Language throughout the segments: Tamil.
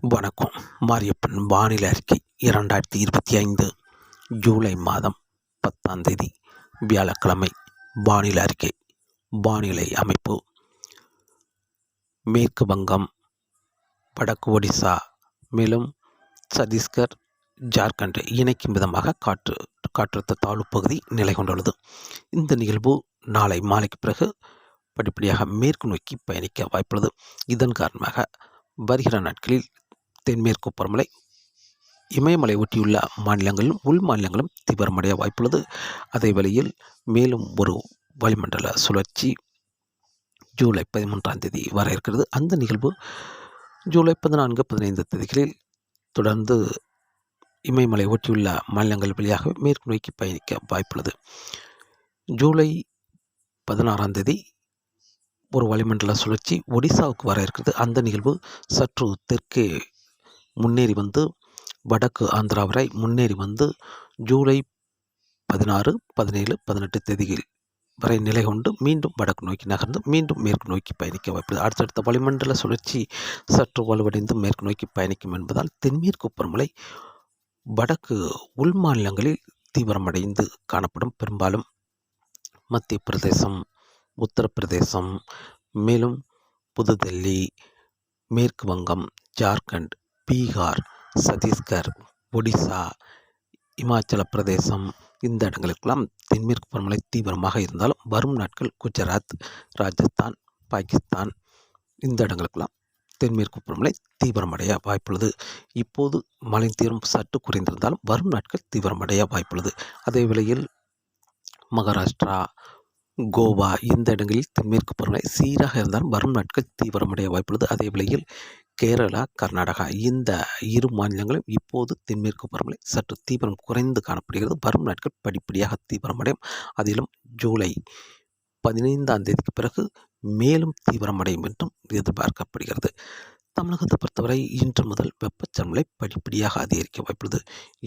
வணக்கம். மாரியப்பன் வானிலை அறிக்கை இரண்டாயிரத்தி இருபத்தி ஐந்து ஜூலை மாதம் பத்தாம் தேதி வியாழக்கிழமை. வானிலை அறிக்கை வானிலை அமைப்பு. மேற்கு வங்கம் வடக்கு ஒடிசா மேலும் சத்தீஸ்கர் ஜார்க்கண்ட் இணைக்கும் விதமாக காற்று காற்றழுத்த தாழ்வு பகுதி நிலை கொண்டுள்ளது. இந்த நிகழ்வு நாளை மாலைக்கு பிறகு படிப்படியாக மேற்கு நோக்கி பயணிக்க வாய்ப்புள்ளது. இதன் காரணமாக வருகிற நாட்களில் தென்மேற்கு பருவமழை இமயமலை ஒட்டியுள்ள மாநிலங்களும் உள் மாநிலங்களும் தீவிரமடைய வாய்ப்புள்ளது. அதே வேளையில் மேலும் ஒரு வளிமண்டல சுழற்சி ஜூலை பதிமூன்றாம் தேதி வர இருக்கிறது. அந்த நிகழ்வு ஜூலை பதினான்கு பதினைந்து தேதிகளில் தொடர்ந்து இமயமலை ஒட்டியுள்ள மாநிலங்கள் வழியாக மேற்கு நோக்கி பயணிக்க வாய்ப்புள்ளது. ஜூலை பதினாறாம் தேதி ஒரு வளிமண்டல சுழற்சி ஒடிசாவுக்கு வர இருக்கிறது. அந்த நிகழ்வு சற்று தெற்கே முன்னேறி வந்து வடக்கு ஆந்திரா வரை முன்னேறி வந்து ஜூலை பதினாறு பதினேழு பதினெட்டு தேதிகள் வரை நிலை கொண்டு மீண்டும் வடக்கு நோக்கி நகர்ந்து மீண்டும் மேற்கு நோக்கி பயணிக்க வாய்ப்புள்ளது. அடுத்தடுத்த வளிமண்டல சுழற்சி சற்று வலுவடைந்து மேற்கு நோக்கி பயணிக்கும் என்பதால் தென்மேற்கு பருவமழை வடக்கு உள் மாநிலங்களில் தீவிரமடைந்து காணப்படும். பெரும்பாலும் மத்திய பிரதேசம் உத்தரப்பிரதேசம் மேலும் புதுடெல்லி மேற்கு வங்கம் ஜார்க்கண்ட் பீகார் சத்தீஸ்கர் ஒடிசா இமாச்சல பிரதேசம் இந்த இடங்களுக்கெல்லாம் தென்மேற்கு பருவமழை தீவிரமாக இருந்தாலும் வரும் நாட்கள் குஜராத் ராஜஸ்தான் பாகிஸ்தான் இந்த இடங்களுக்கெல்லாம் தென்மேற்கு பருவமழை தீவிரமடைய வாய்ப்புள்ளது. இப்போது மழை தீவிரம் சற்று குறைந்திருந்தாலும் வரும் நாட்கள் தீவிரமடைய வாய்ப்புள்ளது. அதே வேளையில் மகாராஷ்டிரா கோவா இந்த இடங்களில் தென்மேற்கு பருவமழை சீராக இருந்தாலும் வரும் நாட்கள் தீவிரமடைய வாய்ப்புள்ளது. அதே வேளையில் கேரளா கர்நாடகா இந்த இரு மாநிலங்களும் இப்போது தென்மேற்கு பருவமழை சற்று தீவிரம் குறைந்து காணப்படுகிறது. வரும் நாட்கள் படிப்படியாக தீவிரமடையும். அதிலும் ஜூலை பதினைந்தாம் தேதிக்கு பிறகு மேலும் தீவிரமடையும் என்றும் எதிர்பார்க்கப்படுகிறது. தமிழகத்தை பொறுத்தவரை இன்று முதல் வெப்பச்சலமலை படிப்படியாக அதிகரிக்க வாய்ப்புள்ளது.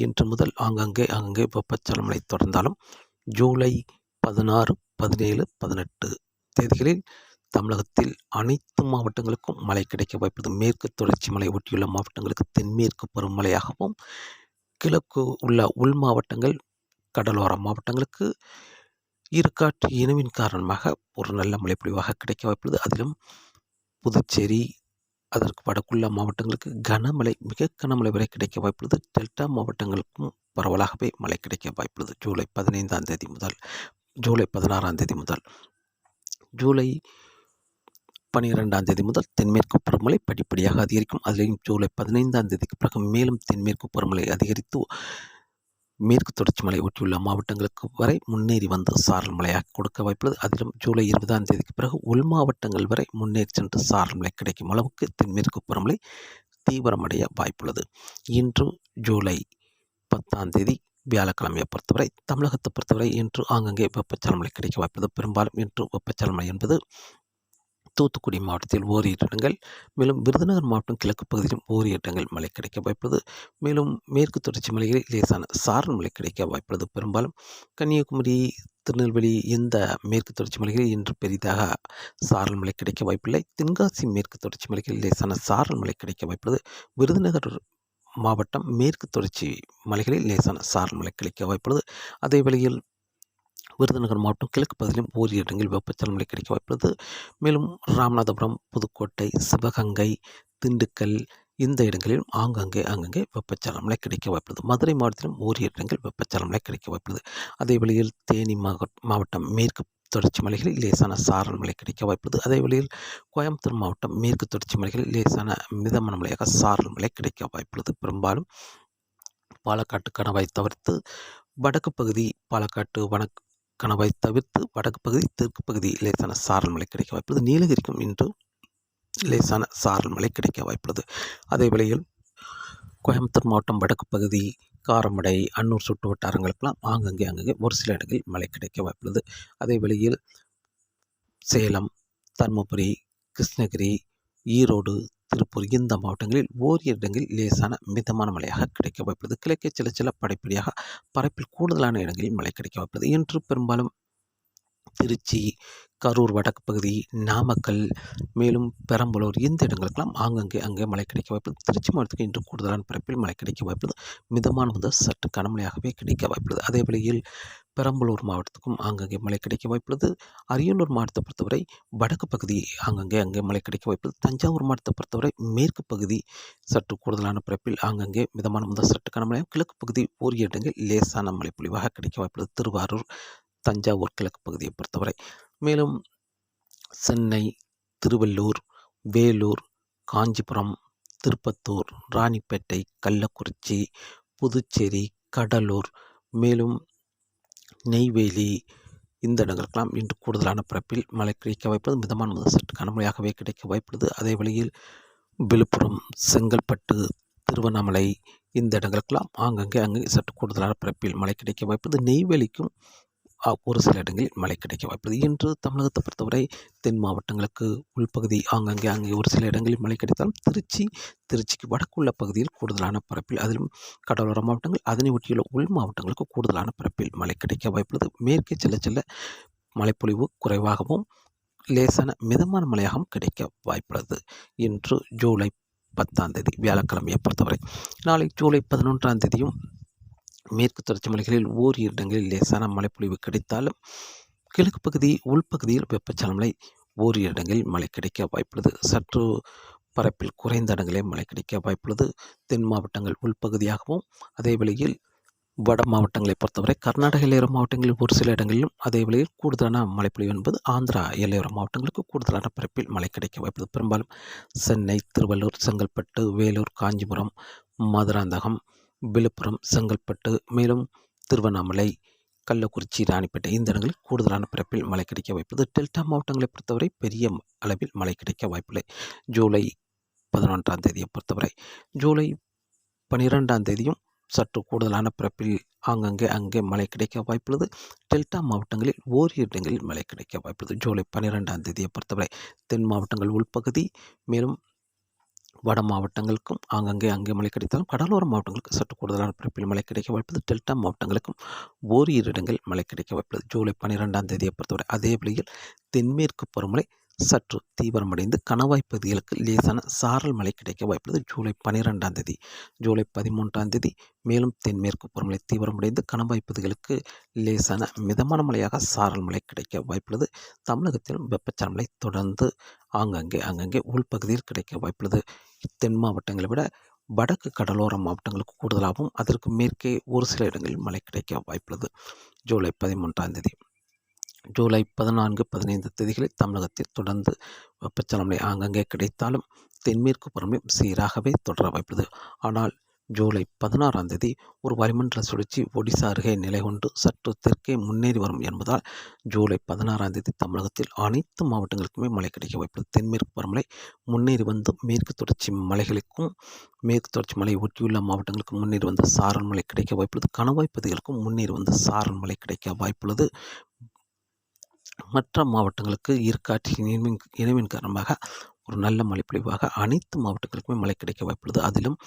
இன்று முதல் ஆங்கங்கே அங்கங்கே வெப்பச்சலமலை தொடர்ந்தாலும் ஜூலை பதினாறு பதினேழு பதினெட்டு தேதிகளில் தமிழகத்தில் அனைத்து மாவட்டங்களுக்கும் மழை கிடைக்க வாய்ப்புள்ளது. மேற்கு தொடர்ச்சி மலை ஒட்டியுள்ள மாவட்டங்களுக்கு தென்மேற்கு பருவமழையாகவும் கிழக்கு உள்ள உள் மாவட்டங்கள் கடலோர மாவட்டங்களுக்கு இருக்காற்று இனவின் காரணமாக ஒரு நல்ல மழைப்பொழிவாக கிடைக்க வாய்ப்புள்ளது. அதிலும் புதுச்சேரி அதற்கு வடக்குள்ள மாவட்டங்களுக்கு கனமழை மிக கனமழை வரை கிடைக்க வாய்ப்புள்ளது. டெல்டா மாவட்டங்களுக்கும் பரவலாகவே மழை கிடைக்க வாய்ப்புள்ளது. ஜூலை பதினைந்தாம் தேதி முதல் ஜூலை பதினாறாம் தேதி முதல் ஜூலை பனிரெண்டாம் தேதி முதல் தென்மேற்கு பருவமழை படிப்படியாக அதிகரிக்கும். அதிலையும் ஜூலை பதினைந்தாம் தேதிக்கு பிறகு மேலும் தென்மேற்கு பருவமழை அதிகரித்து மேற்கு தொடர்ச்சி மலை ஒட்டியுள்ள மாவட்டங்களுக்கு வரை முன்னேறி வந்து சாரல் மழையாக கொடுக்க வாய்ப்புள்ளது. அதிலும் ஜூலை இருபதாம் தேதிக்கு பிறகு உள் மாவட்டங்கள் வரை முன்னேறி சென்று சாரல் மழை கிடைக்கும் அளவுக்கு தென்மேற்கு பருவமழை தீவிரமடைய வாய்ப்புள்ளது. இன்று ஜூலை பத்தாம் தேதி வியாழக்கிழமையை பொறுத்தவரை தமிழகத்தை பொறுத்தவரை இன்று ஆங்கங்கே வெப்பச்சலமலை கிடைக்க வாய்ப்புள்ளது. பெரும்பாலும் இன்று வெப்பச்சலமலை என்பது தூத்துக்குடி மாவட்டத்தில் ஓரிரு இடங்கள் மேலும் விருதுநகர் மாவட்டம் கிழக்கு பகுதியிலும் ஓரிரு இடங்கள் மழை கிடைக்க வாய்ப்புள்ளது. மேலும் மேற்கு தொடர்ச்சி மலைகளில் லேசான சாரல் மழை கிடைக்க வாய்ப்புள்ளது. பெரும்பாலும் கன்னியாகுமரி திருநெல்வேலி இந்த மேற்கு தொடர்ச்சி மலைகளில் இன்று பெரிதாக சாரல் மழை கிடைக்க வாய்ப்பில்லை. தென்காசி மேற்கு தொடர்ச்சி மலைகளில் லேசான சாரல் மழை கிடைக்க வாய்ப்புள்ளது. விருதுநகர் மாவட்டம் மேற்கு தொடர்ச்சி மலைகளில் லேசான சாரல் மழை கிடைக்க வாய்ப்புள்ளது. அதே வேளையில் விருதுநகர் மாவட்டம் கிழக்கு பகுதியிலும் ஓரிரு இடங்களில் வெப்பச்சலமழை கிடைக்க வாய்ப்புள்ளது. மேலும் ராமநாதபுரம் புதுக்கோட்டை சிவகங்கை திண்டுக்கல் இந்த இடங்களிலும் ஆங்காங்கே அங்கங்கே மழை கிடைக்க வாய்ப்புள்ளது. மதுரை மாவட்டத்திலும் ஓரிரு இடங்கள் வெப்பச்சலமழை கிடைக்க வாய்ப்புள்ளது. அதே வழியில் தேனி மாவட்டம் மேற்கு தொடர்ச்சி மலைகளில் லேசான சாரல் மழை கிடைக்க வாய்ப்புள்ளது. அதே வழியில் கோயம்புத்தூர் மாவட்டம் மேற்கு தொடர்ச்சி மலைகளில் லேசான மிதமான மழையாக சாரல் மழை கிடைக்க வாய்ப்புள்ளது. பெரும்பாலும் பாலக்காட்டு கணவாய் தவிர்த்து வடக்கு பகுதி பாலக்காட்டு வனக் கணவாய் தவிர்த்து வடக்கு பகுதி தெற்கு பகுதி லேசான சாரல் மழை கிடைக்க வாய்ப்புள்ளது. நீலகிரிக்கும் இன்று லேசான சாரல் மழை கிடைக்க வாய்ப்புள்ளது. அதே வேளையில் கோயம்புத்தூர் மாவட்டம் வடக்கு பகுதி காரமடை அன்னூர் சுட்டு வட்டாரங்களுக்கெல்லாம் ஆங்கங்கே அங்கங்கே ஒரு சில இடங்களில் மழை கிடைக்க வாய்ப்புள்ளது. அதே வேளையில் சேலம் தருமபுரி கிருஷ்ணகிரி ஈரோடு திருப்பூர் இந்த மாவட்டங்களில் ஓரிரு இடங்களில் லேசான மிதமான மழையாக கிடைக்க வாய்ப்புள்ளது. கிழக்கே சில சில படைப்படியாக பரப்பில் கூடுதலான இடங்களில் மழை கிடைக்க வாய்ப்புள்ளது. இன்று பெரும்பாலும் திருச்சி கரூர் வடக்கு பகுதி நாமக்கல் மேலும் பெரம்பலூர் இந்த இடங்களுக்கெல்லாம் ஆங்கங்கே அங்கே மழை கிடைக்க வாய்ப்புள்ளது. திருச்சி மாவட்டத்துக்கு இன்று கூடுதலான பரப்பில் மழை கிடைக்க வாய்ப்புள்ளது. மிதமான முதல் சற்று கனமழையாகவே கிடைக்க வாய்ப்புள்ளது. அதே வழியில் பெரம்பலூர் மாவட்டத்துக்கும் ஆங்கங்கே மழை கிடைக்க வாய்ப்புள்ளது. அரியலூர் மாவட்டத்தை பொறுத்தவரை வடக்கு பகுதி ஆங்கங்கே அங்கே மழை கிடைக்க வாய்ப்புள்ளது. தஞ்சாவூர் மாவட்டத்தை பொறுத்தவரை மேற்கு பகுதி சற்று கூடுதலான பிறப்பில் ஆங்கங்கே மிதமான முதல் சற்றுக்கான மழையும் கிழக்கு பகுதி ஓரிரு இடங்கள் லேசான மழை பொழிவாக கிடைக்க வாய்ப்புள்ளது. திருவாரூர் தஞ்சாவூர் கிழக்கு பகுதியை பொறுத்தவரை. மேலும் சென்னை திருவள்ளூர் வேலூர் காஞ்சிபுரம் திருப்பத்தூர் ராணிப்பேட்டை கள்ளக்குறிச்சி புதுச்சேரி கடலூர் மேலும் நெய்வேலி இந்த இடங்களுக்கெல்லாம் இன்று கூடுதலான பரப்பில் மழை கிடைக்க வாய்ப்பது மிதமான முதல் சற்று கனமழையாகவே கிடைக்க வாய்ப்புள்ளது. அதே வழியில் விழுப்புரம் செங்கல்பட்டு திருவண்ணாமலை இந்த இடங்களுக்கெல்லாம் ஆங்கங்கே அங்கே சற்று கூடுதலான பரப்பில் மழை கிடைக்க வாய்ப்பது நெய்வேலிக்கும் ஒரு சில இடங்களில் மழை கிடைக்க வாய்ப்புள்ளது. இன்று தமிழகத்தை பொறுத்தவரை தென் மாவட்டங்களுக்கு உள்பகுதி ஆங்காங்கே அங்கே ஒரு சில இடங்களில் மழை கிடைத்தாலும் திருச்சி திருச்சிக்கு வடக்குள்ள பகுதியில் கூடுதலான பரப்பில் அதிலும் கடலோர மாவட்டங்கள் அதனை ஒட்டியுள்ள உள் மாவட்டங்களுக்கு கூடுதலான பரப்பில் மழை கிடைக்க வாய்ப்புள்ளது. மேற்கே செல்ல செல்ல மழைப்பொழிவு குறைவாகவும் லேசான மிதமான மழையாகவும் கிடைக்க வாய்ப்புள்ளது. இன்று ஜூலை பத்தாம் தேதி வியாழக்கிழமையை பொறுத்தவரை. நாளை ஜூலை பதினொன்றாம் தேதியும் மேற்கு தொடர்ச்சி மலைகளில் ஓரிரு இடங்களில் லேசான மழைப்பொழிவு கிடைத்தாலும் கிழக்கு பகுதி உள்பகுதியில் வெப்பச்சலமலை ஓரிரு இடங்களில் மழை கிடைக்க வாய்ப்புள்ளது. சற்று பரப்பில் குறைந்த இடங்களில் மழை கிடைக்க வாய்ப்புள்ளது. தென் மாவட்டங்கள் உள்பகுதியாகவும் அதே வேளையில் வட மாவட்டங்களை பொறுத்தவரை கர்நாடக எல்லையோர மாவட்டங்களில் ஒரு சில இடங்களிலும் அதே வேளையில் கூடுதலான மழைப்பொழிவு என்பது ஆந்திரா எல்லையோர மாவட்டங்களுக்கு கூடுதலான பரப்பில் மழை கிடைக்க வாய்ப்புள்ளது. பெரும்பாலும் சென்னை திருவள்ளூர் செங்கல்பட்டு வேலூர் காஞ்சிபுரம் மதுராந்தகம் விழுப்புரம் செங்கல்பட்டு மேலும் திருவண்ணாமலை கள்ளக்குறிச்சி ராணிப்பேட்டை இந்த இடங்களில் கூடுதலான பிறப்பில் மழை கிடைக்க வாய்ப்புள்ளது. டெல்டா மாவட்டங்களை பொறுத்தவரை பெரிய அளவில் மழை கிடைக்க வாய்ப்பில்லை. ஜூலை பதினொன்றாம் தேதியை பொறுத்தவரை ஜூலை பன்னிரெண்டாம் தேதியும் சற்று கூடுதலான பிறப்பில் ஆங்கங்கே அங்கே மழை கிடைக்க வாய்ப்புள்ளது. டெல்டா மாவட்டங்களில் ஓரிரு இடங்களில் மழை கிடைக்க வாய்ப்புள்ளது. ஜூலை பன்னிரெண்டாம் தேதியை பொறுத்தவரை தென் மாவட்டங்கள் உள்பகுதி மேலும் வட மாவட்டங்களுக்கும் ஆங்கங்கே அங்கே மழை கிடைத்தாலும் கடலோர மாவட்டங்களுக்கு சற்று கூடுதலான பரப்பில் மழை கிடைக்க வாய்ப்பது டெல்டா மாவட்டங்களுக்கும் ஓரிரு இடங்கள் மழை கிடைக்க வாய்ப்புள்ளது. ஜூலை பன்னிரெண்டாம் தேதியை பொறுத்தவரை அதே வழியில் தென்மேற்கு பருவமழை சற்று தீவிரமடைந்து கணவாய் பகுதிகளுக்கு லேசான சாரல் மழை கிடைக்க வாய்ப்புள்ளது. ஜூலை பன்னிரெண்டாம் தேதி ஜூலை பதிமூன்றாம் தேதி மேலும் தென்மேற்கு பருவமழை தீவிரமடைந்து கணவாய் பகுதிகளுக்கு லேசான மிதமான மழையாக சாரல் மழை கிடைக்க வாய்ப்புள்ளது. தமிழகத்திலும் வெப்பச்சாரமலை தொடர்ந்து ஆங்கங்கே அங்கங்கே உள்பகுதியில் கிடைக்க வாய்ப்புள்ளது. தென் மாவட்டங்களை விட வடக்கு கடலோர மாவட்டங்களுக்கு கூடுதலாகவும் அதற்கு மேற்கே ஒரு சில இடங்களில் மழை கிடைக்க வாய்ப்புள்ளது. ஜூலை பதிமூன்றாம் தேதி ஜூலை பதினான்கு பதினைந்து தேதிகளில் தமிழகத்தில் தொடர்ந்து வெப்பச்சலமலை ஆங்கங்கே கிடைத்தாலும் தென்மேற்கு புறமே சீராகவே தொடர வாய்ப்புள்ளது. ஆனால் ஜூலை பதினாறாம் தேதி ஒரு வளிமண்டல சுழற்சி ஒடிசா அருகே நிலை கொண்டு சற்று தெற்கே முன்னேறி வரும் என்பதால் ஜூலை பதினாறாம் தேதி தமிழகத்தில் அனைத்து மாவட்டங்களுக்குமே மழை கிடைக்க வாய்ப்புள்ளது. தென்மேற்கு பருவமழை முன்னேறி வந்து மேற்கு தொடர்ச்சி மலைகளுக்கும் மேற்கு தொடர்ச்சி மலை ஒட்டியுள்ள மாவட்டங்களுக்கும் முன்னேறி வந்து சாரல் மழை கிடைக்க வாய்ப்புள்ளது. கணவாய் பகுதிகளுக்கும் முன்னேறி வந்து சாரல் மழை கிடைக்க வாய்ப்புள்ளது. மற்ற மாவட்டங்களுக்கு ஈர்க்காற்று இணைவின் இணைவின் காரணமாக ஒரு நல்ல மழைப்பொழிவாக அனைத்து மாவட்டங்களுக்குமே மழை கிடைக்க வாய்ப்புள்ளது. அதிலும்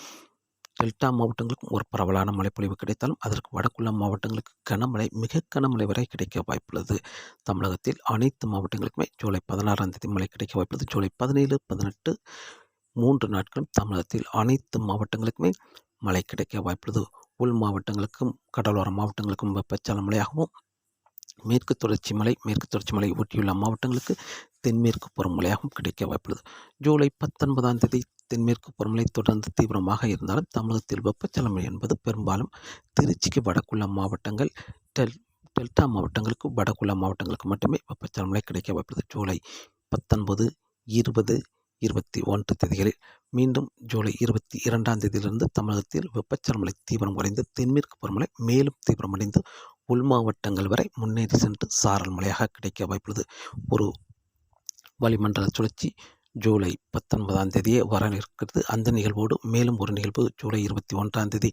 டெல்டா மாவட்டங்களுக்கும் ஒரு பரவலான மழைப்பொழிவு கிடைத்தாலும் அதற்கு வடக்குள்ள மாவட்டங்களுக்கு கனமழை மிக கனமழை வரை கிடைக்க வாய்ப்புள்ளது. தமிழகத்தில் அனைத்து மாவட்டங்களுக்குமே ஜூலை பதினாறாம் தேதி மழை கிடைக்க வாய்ப்புள்ளது. ஜூலை பதினேழு பதினெட்டு மூன்று நாட்களும் தமிழகத்தில் அனைத்து மாவட்டங்களுக்குமே மழை கிடைக்க வாய்ப்புள்ளது. உள் மாவட்டங்களுக்கும் கடலோர மாவட்டங்களுக்கும் வெப்பச்சல மழையாகவும் மேற்கு தொடர்ச்சி மலை மேற்கு தொடர்ச்சி மலை ஒட்டியுள்ள மாவட்டங்களுக்கு தென்மேற்கு பருவமழையாகவும் கிடைக்க வாய்ப்புள்ளது. ஜூலை பத்தொன்பதாம் தேதி தென்மேற்கு பருவமழை தொடர்ந்து தீவிரமாக இருந்தாலும் தமிழகத்தில் வெப்பச்சலமழை என்பது பெரும்பாலும் திருச்சிக்கு வடக்குள்ள மாவட்டங்கள் டெல் டெல்டா மாவட்டங்களுக்கு வடக்குள்ள மாவட்டங்களுக்கு மட்டுமே வெப்பச்சலமலை கிடைக்க வாய்ப்புள்ளது. ஜூலை பத்தொன்பது இருபது இருபத்தி ஒன்று தேதிகளில் மீண்டும் ஜூலை இருபத்தி இரண்டாம் தேதியிலிருந்து தமிழகத்தில் வெப்பச்சலமலை தீவிரம் குறைந்து தென்மேற்கு பருவமழை மேலும் தீவிரமடைந்து உள் மாவட்டங்கள் வரை முன்னேறி சென்று சாரல் மழையாக கிடைக்க வாய்ப்புள்ளது. ஒரு வளிமண்டல சுழற்சி ஜூலை பத்தொன்பதாம் தேதியே வர இருக்கிறது அந்த நிகழ்வோடு மேலும் ஒரு நிகழ்வு ஜூலை இருபத்தி ஒன்றாம் தேதி.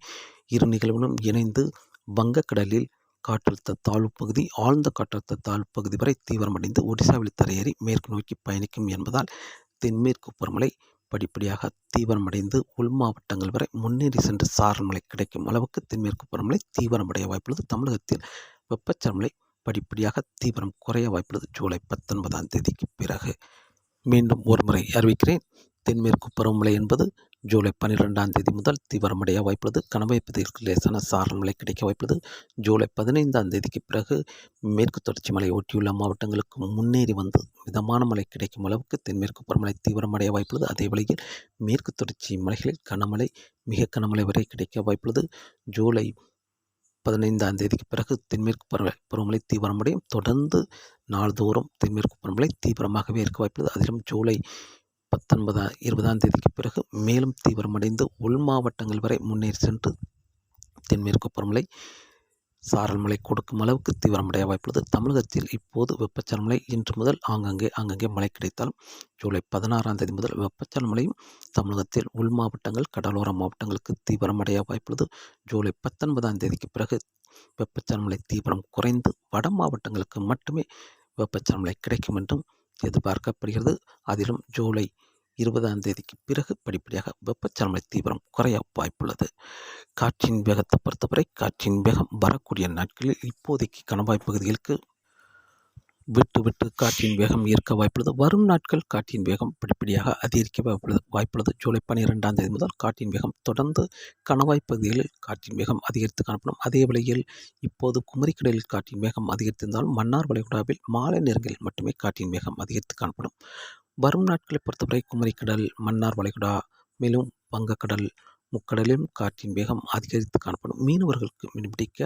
இரு நிகழ்வுகளும் இணைந்து வங்கக்கடலில் காற்றழுத்த தாழ்வு பகுதி ஆழ்ந்த காற்றழுத்த தாழ்வு பகுதி வரை தீவிரமடைந்து ஒடிசாவில் தரையேறி மேற்கு நோக்கி பயணிக்கும் என்பதால் தென்மேற்கு பருவமழை படிப்படியாக தீவிரமடைந்து உள் மாவட்டங்கள் வரை முன்னேறி சென்று சாரல் மழை கிடைக்கும் அளவுக்கு தென்மேற்கு பருவமழை தீவிரமடைய வாய்ப்புள்ளது. தமிழகத்தில் வெப்பச்சரமலை படிப்படியாக தீவிரம் குறைய வாய்ப்புள்ளது. ஜூலை பத்தொன்பதாம் தேதிக்கு பிறகு. மீண்டும் ஒருமுறை அறிவிக்கிறேன். தென்மேற்கு பருவமழை என்பது ஜூலை பன்னிரெண்டாம் தேதி முதல் தீவிரமடைய வாய்ப்புள்ளது. கணவாய் பகுதிகளுக்கு லேசான சாரல் மழை கிடைக்க வாய்ப்புள்ளது. ஜூலை பதினைந்தாம் தேதிக்கு பிறகு மேற்கு தொடர்ச்சி மலை ஒட்டியுள்ள மாவட்டங்களுக்கு முன்னேறி வந்து மிதமான மழை கிடைக்கும் அளவுக்கு தென்மேற்கு பருவமழை தீவிரமடைய வாய்ப்புள்ளது. அதே வேளையில் மேற்கு தொடர்ச்சி மலைகளில் கனமழை மிக கனமழை வரை கிடைக்க வாய்ப்புள்ளது. ஜூலை பதினைந்தாம் தேதிக்கு பிறகு தென்மேற்கு பருவ பருவமழை தீவிரமடையும். தொடர்ந்து நாள்தோறும் தென்மேற்கு பருவமழை தீவிரமாகவே இருக்க வாய்ப்புள்ளது. அதிலும் ஜூலை பத்தொன்பதாம் இருபதாம் தேதிக்கு பிறகு மேலும் தீவிரமடைந்து உள் மாவட்டங்கள் வரை முன்னேறி சென்று தென்மேற்கு பருவமழை சாரல் மழை கொடுக்கும் அளவுக்கு தீவிரமடைய வாய்ப்புள்ளது. தமிழகத்தில் இப்போது வெப்பச்சலன மழை இன்று முதல் ஆங்கங்கே ஆங்கங்கே மழை கிடைத்தாலும் ஜூலை பதினாறாம் தேதி முதல் வெப்பச்சலன மழையும் தமிழகத்தில் உள் மாவட்டங்கள் கடலோர மாவட்டங்களுக்கு தீவிரமடைய வாய்ப்புள்ளது. ஜூலை பத்தொன்பதாம் தேதிக்கு பிறகு வெப்பச்சலன மழை தீவிரம் குறைந்து வட மாவட்டங்களுக்கு மட்டுமே வெப்பச்சலன மழை கிடைக்கும் என்றும் எதிர்பார்க்கப்படுகிறது. அதிலும் ஜூலை இருபதாம் தேதிக்கு பிறகு படிப்படியாக வெப்பச்சலன தீவிரம் குறைய வாய்ப்புள்ளது. காற்றின் வேகத்தை பொறுத்தவரை காற்றின் வேகம் வரக்கூடிய நாட்களில் இப்போதைக்கு கணவாய் பகுதிகளுக்கு விட்டு விட்டு காற்றின் வேகம் இருக்க வாய்ப்புள்ளது. வரும் நாட்கள் காற்றின் வேகம் படிப்படியாக அதிகரிக்க வாய்ப்புள்ளது. வாய்ப்புள்ளது. ஜூலை பன்னிரெண்டாம் தேதி முதல் காற்றின் வேகம் தொடர்ந்து கணவாய் பகுதிகளில் காற்றின் வேகம் அதிகரித்து காணப்படும். அதே வேளையில் இப்போது குமரிக்கடலில் காற்றின் வேகம் அதிகரித்திருந்தாலும் மன்னார் வளைகுடாவில் மாலை நேரங்களில் மட்டுமே காற்றின் வேகம் அதிகரித்து காணப்படும். வரும் நாட்களை பொறுத்தவரை குமரிக்கடல் மன்னார் வளைகுடா மேலும் வங்கக்கடல் முக்கடலிலும் காற்றின் வேகம் அதிகரித்து காணப்படும். மீனவர்களுக்கு மீன்பிடிக்க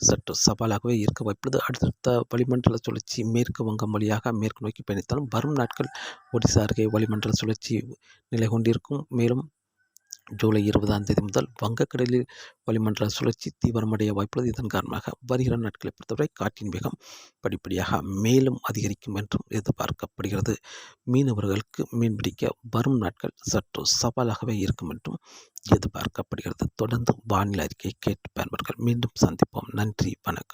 சற்று சவாலாகவே இருக்க வாய்ப்புள்ளது. அடுத்தடுத்த வளிமண்டல சுழற்சி மேற்கு வங்கம் வழியாக மேற்கு நோக்கி பயணித்தாலும் வரும் நாட்கள் ஒடிசா அருகே வளிமண்டல சுழற்சி நிலை கொண்டிருக்கும் மேலும் ஜூலை இருபதாம் தேதி முதல் வங்கக்கடலில் வளிமண்டல சுழற்சி தீவிரமடைய வாய்ப்புள்ளது. இதன் காரணமாக வருகிற நாட்களை பொறுத்தவரை காற்றின் வேகம் படிப்படியாக மேலும் அதிகரிக்கும் என்றும் எதிர்பார்க்கப்படுகிறது. மீனவர்களுக்கு மீன்பிடிக்க வரும் நாட்கள் சற்று சவாலாகவே இருக்கும் என்றும் எதிர்பார்க்கப்படுகிறது. தொடர்ந்து வானிலை அறிக்கையை கேட்டு பயன்பர்கள் மீண்டும் சந்திப்போம். நன்றி. வணக்கம்.